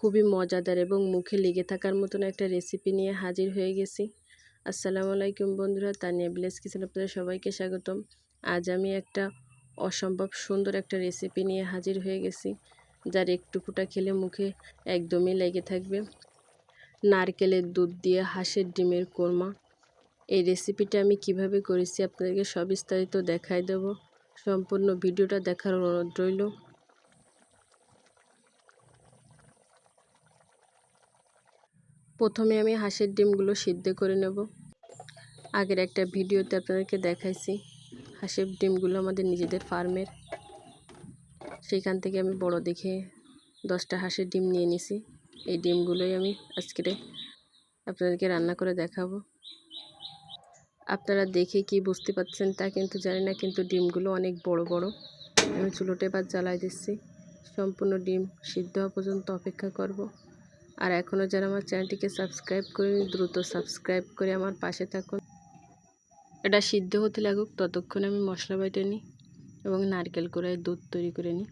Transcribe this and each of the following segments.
খুবই মজাদার এবং মুখে লেগে থাকার মতন একটা রেসিপি নিয়ে হাজির হয়ে গেছি। আসসালামু আলাইকুম বন্ধুরা, তানিয়া ভিলেজ কিচেন আপনাদের সবাইকে স্বাগতম। আজ আমি একটা অসম্ভব সুন্দর একটা রেসিপি নিয়ে হাজির হয়ে গেছি, যার একটুকুটা খেলে মুখে একদমই লেগে থাকবে। নারকেলের দুধ দিয়ে হাঁসের ডিমের কোরমা। এই রেসিপিটা আমি কীভাবে করেছি আপনাদেরকে সবিস্তারিত দেখাই দেব। সম্পূর্ণ ভিডিওটা দেখার অনুরোধ রইল। প্রথমে আমি হাঁসের ডিমগুলো সিদ্ধ করে নেব। আগের একটা ভিডিওতে আপনাদেরকে দেখাইছি, হাঁসের ডিমগুলো আমাদের নিজেদের ফার্মের। সেইখান থেকে আমি বড় দেখে দশটা হাঁসের ডিম নিয়ে নিছি। এই ডিমগুলোই আমি আজকে আপনাদেরকে রান্না করে দেখাবো। আপনারা দেখে কি বুঝতে পারছেন তা কিন্তু জানি না, কিন্তু ডিমগুলো অনেক বড় বড়। আমি চুলোটে এবার জ্বালাই দিচ্ছি। সম্পূর্ণ ডিম সিদ্ধ হওয়া পর্যন্ত অপেক্ষা করব। আর এখনও যারা আমার চ্যানেলটিকে সাবস্ক্রাইব করেনি, দ্রুত সাবস্ক্রাইব করে আমার পাশে থাকুন। এটা সিদ্ধ হতে লাগুক, ততক্ষণ আমি মশলা বেটে নিই এবং নারকেল করে দুধ তৈরি করে নিই।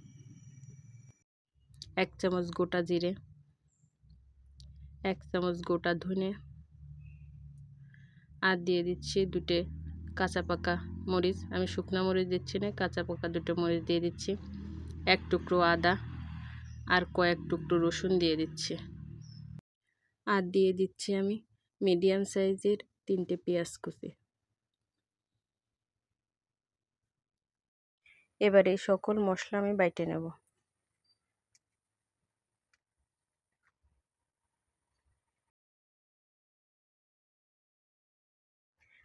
এক চামচ গোটা জিরে, এক চামচ গোটা ধনে, আর দিয়ে দিচ্ছি দুটো কাঁচা পাকা মরিচ। আমি শুকনো মরিচ দিচ্ছি না, কাঁচা পাকা দুটো মরিচ দিয়ে দিচ্ছি। এক টুকরো আদা আর কয়েক টুকরো রসুন দিয়ে দিচ্ছি। আর দিয়ে দিচ্ছি আমি মিডিয়াম সাইজের তিনটে পেঁয়াজ কুচি। এবার সকল মশলা আমি বাইটে নেব।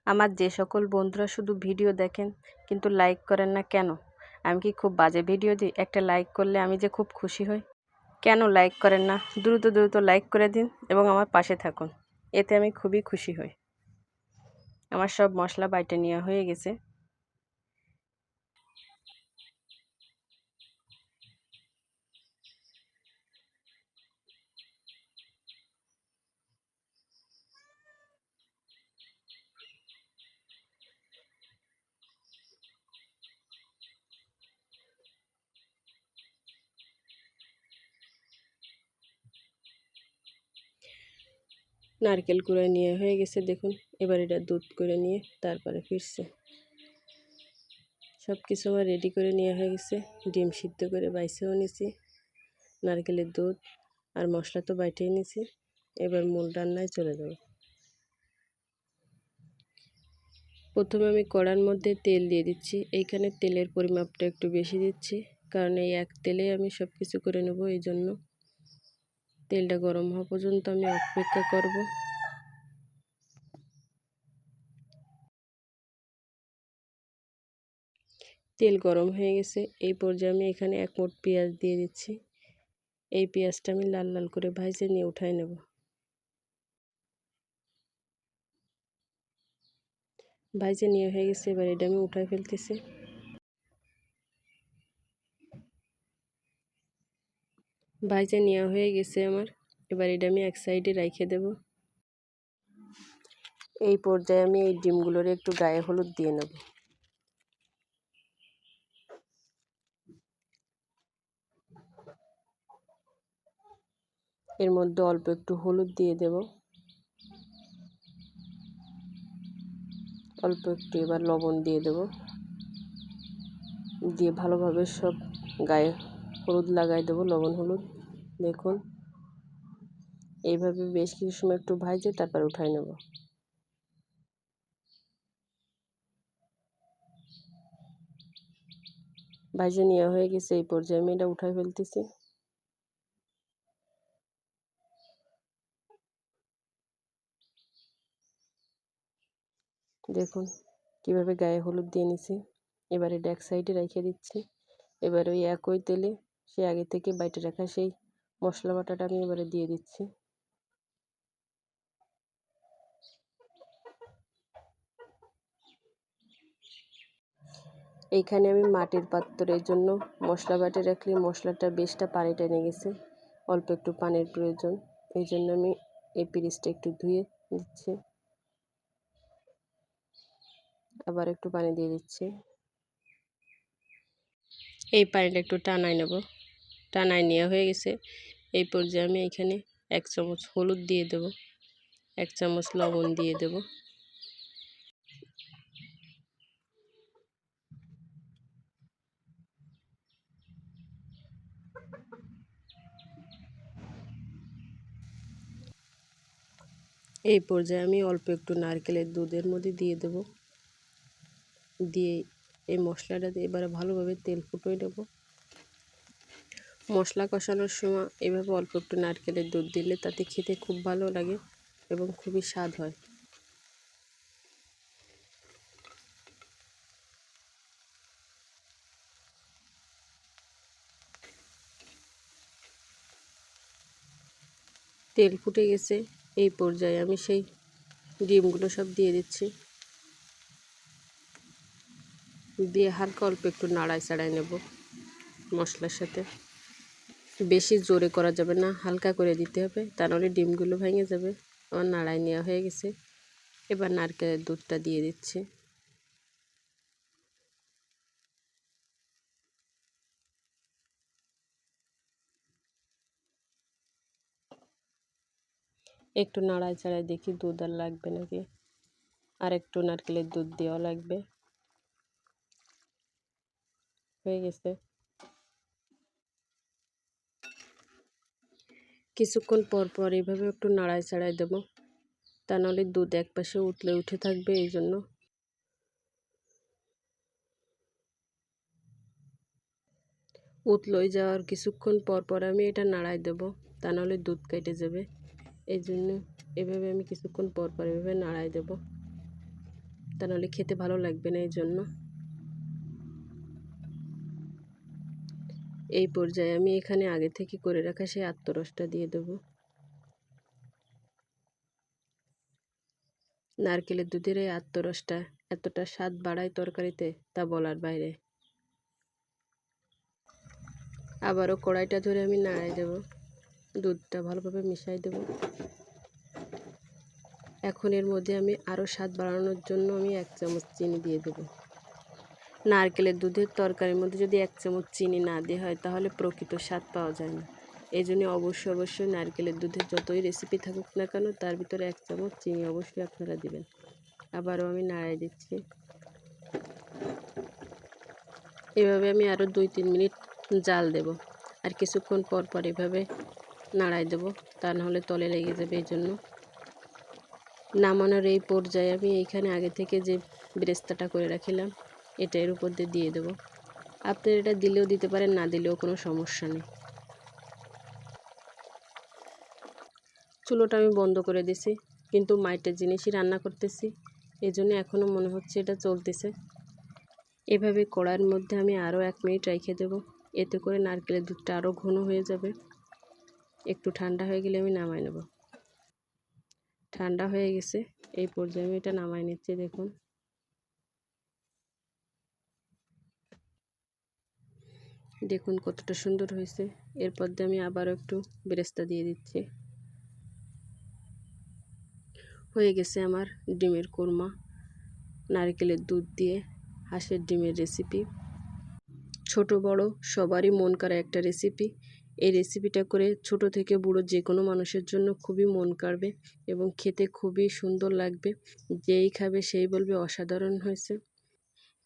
আমার যে সকল বন্ধুরা শুধু ভিডিও দেখেন, কিন্তু লাইক করেন না কেন? আমি কি খুব বাজে ভিডিও দিই? একটা লাইক করলে আমি যে খুব খুশি হই। কেন লাইক করেন না? দ্রুত দ্রুত লাইক করে দিন এবং আমার পাশে থাকুন। এতে আমি খুবই খুশি হই। আমার সব মশলা বাইটে নেওয়া হয়ে গেছে। নারকেল কুড়ায় নিয়ে হয়ে গেছে, দেখুন। এবার এটা দুধ করে নিয়ে তারপরে ফিরছে। সব কিছু আমার রেডি করে নেওয়া হয়ে গেছে। ডিম সিদ্ধ করে বাইছেও নিছি। নারকেলের দুধ আর মশলা তো বাইটেই নিছি। এবার মূল রান্নায় চলে যাব। প্রথমে আমি কড়ার মধ্যে তেল দিয়ে দিচ্ছি। এইখানে তেলের পরিমাপটা একটু বেশি দিচ্ছি। কারণ এই এক তেলে আমি সব কিছু করে নেব, এই জন্য তেলটা গরম হওয়া পর্যন্ত আমি অপেক্ষা করব। তেল গরম হয়ে গেছে, এই পর্যায়ে আমি এখানে এক মোট পেঁয়াজ দিয়ে দিচ্ছি। এই পেঁয়াজটা আমি লাল লাল করে ভাইজে নিয়ে উঠাই নেব। ভাইজে নিয়ে হয়ে গেছে, এবার এটা আমি উঠাই ফেলতেছি। ভাইজে নেওয়া হয়ে গেছে আমার। এবার এটা আমি এক সাইডে রেখে দেব। এই পর্যায়ে আমি এই ডিমগুলোর একটু গায়ে হলুদ দিয়ে নেব। এর মধ্যে অল্প একটু হলুদ দিয়ে দেব। অল্প একটু এবার লবণ দিয়ে দেব। দিয়ে ভালোভাবে সব গায়ে হলুদ লাগাই দেবো, লবণ হলুদ। দেখুন। এইভাবে বেশ কিছু সময় একটু ভাজে তারপর উঠাই নেব। ভাজে নেওয়া হয়ে গেছে, এই পর্যায়ে আমি এটা উঠাই ফেলতেছি। দেখুন কীভাবে গায়ে হলুদ দিয়ে নিছি। এবার এক সাইডে রেখে দিচ্ছি। এবার ওই একই তেলে সে আগে থেকে বাইটে রাখা সেই মশলা বাটাটা আমি এবারে দিয়ে দিচ্ছি। এইখানে আমি মাটির পাত্রের জন্য মশলা বাটে রাখলে মশলাটা বেশটা পানি টেনে গেছে। অল্প একটু পানির প্রয়োজন। এই জন্য আমি এই পিরিচটা একটু ধুয়ে দিচ্ছি আবার একটু পানি দিয়ে দিচ্ছি। এই পানিটা একটু টানাই নেব। টানাই নেওয়া হয়ে গেছে। এই পর্যায়ে আমি এখানে এক চামচ হলুদ দিয়ে দেব, এক চামচ লবণ দিয়ে দেব। এই পর্যায়ে আমি অল্প একটু নারকেলের দুধের মধ্যে দিয়ে দেব। দিয়ে এই মশলাটা দিয়ে এবারে ভালোভাবে তেল ফুটিয়ে নেব। মশলা কষানোর সময় এভাবে অল্প একটু নারকেলের দুধ দিলে তাতে খেতে খুব ভালো লাগে এবং খুবই স্বাদ হয়। তেল ফুটে গেছে, এই পর্যায়ে আমি সেই ডিমগুলো সব দিয়ে দিচ্ছি। দিয়ে হালকা অল্প একটু নাড়ায় চাড়ায় নেব মশলার সাথে। বেশি জোরে করা যাবে না, হালকা করে দিতে হবে। তা নাহলে ডিমগুলো ভেঙে যাবে। আমার নাড়াই নেওয়া হয়ে গেছে। এবার নারকেলের দুধটা দিয়ে দিচ্ছি। একটু নাড়াই চাড়াই দেখি দুধ আর লাগবে নাকি। আর একটু নারকেলের দুধ দেওয়া লাগবে। হয়ে গেছে। কিছুক্ষণ পর পর এইভাবে একটু নাড়াই চাড়াই দেবো। তা নাহলে দুধ এক পাশে উঠলে উঠে থাকবে এই জন্য। উতলই যাওয়ার কিছুক্ষণ পর পর আমি এটা নাড়াই দেব, তা নাহলে দুধ কেটে যাবে। এই জন্য এভাবে আমি কিছুক্ষণ পর পর এভাবে নাড়াই দেব। তা নাহলে খেতে ভালো লাগবে না এই জন্য। এই পর্যায়ে আমি এখানে আগে থেকে করে রাখা সেই আত্মরসটা দিয়ে দেব। নারকেলের দুধের এই আত্মরসটা এতটা স্বাদ বাড়ায় তরকারিতে তা বলার বাইরে। আবারও কড়াইটা ধরে আমি নাড়াই দেব। দুধটা ভালোভাবে মিশাই দেব। এখন এর মধ্যে আমি আরও স্বাদ বাড়ানোর জন্য আমি এক চামচ চিনি দিয়ে দেবো। নারকেলের দুধের তরকারির মধ্যে যদি এক চামচ চিনি না দেওয়া হয়, তাহলে প্রকৃত স্বাদ পাওয়া যায় না। এই জন্য অবশ্যই অবশ্যই নারকেলের দুধের যতই রেসিপি থাকুক না কেন, তার ভিতরে এক চামচ চিনি অবশ্যই আপনারা দেবেন। আবারও আমি নাড়াই দিচ্ছি। এভাবে আমি আরও দুই তিন মিনিট জাল দেব। আর কিছুক্ষণ পর পর এভাবে নাড়াই দেব, তা নাহলে তলে লেগে যাবে এই জন্য নামানোর এই পর্যায়ে আমি এইখানে আগে থেকে যে ব্রেস্তাটা করে রাখিলাম এটা এর উপর দিয়ে দিয়ে দেবো। আপনার এটা দিলেও দিতে পারেন, না দিলেও কোনো সমস্যা নেই। চুলোটা আমি বন্ধ করে দিছি, কিন্তু মাইটের জিনিসই রান্না করতেছি এই জন্য এখনও মনে হচ্ছে এটা চলতেছে। এভাবে কড়াইয়ের মধ্যে আমি আরও এক মিনিট রেখে দেবো, এতে করে নারকেলের দুধটা আরও ঘন হয়ে যাবে। একটু ঠান্ডা হয়ে গেলে আমি নামাই নেব। ঠান্ডা হয়ে গেছে, এই পর্যায়ে আমি এটা নামাই নিচ্ছি, দেখুন। দেখুন কতটা সুন্দর হয়েছে। এরপর দিয়ে আমি আবারও একটু বেরেস্তা দিয়ে দিচ্ছি। হয়ে গেছে আমার ডিমের কোরমা। নারকেলের দুধ দিয়ে হাঁসের ডিমের রেসিপি। ছোট, বড়, সবারই মন করা একটা রেসিপি। এই রেসিপিটা করে ছোট থেকে বুড়ো যে কোনো মানুষের জন্য খুবই মন কাড়বে এবং খেতে খুবই সুন্দর লাগবে। যেই খাবে সেই বলবে অসাধারণ হয়েছে।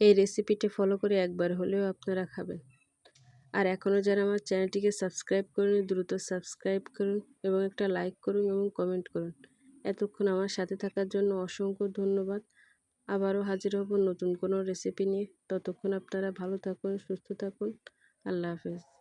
এই রেসিপিটা ফলো করে একবার হলেও আপনারা খাবেন। আর এখনও যারা আমার চ্যানেলটিকে সাবস্ক্রাইব করুন দ্রুত সাবস্ক্রাইব করুন এবং একটা লাইক করুন এবং কমেন্ট করুন। এতক্ষণ আমার সাথে থাকার জন্য অসংখ্য ধন্যবাদ। আবারও হাজির হব নতুন কোনো রেসিপি নিয়ে। ততক্ষণ আপনারা ভালো থাকুন, সুস্থ থাকুন। আল্লাহ হাফেজ।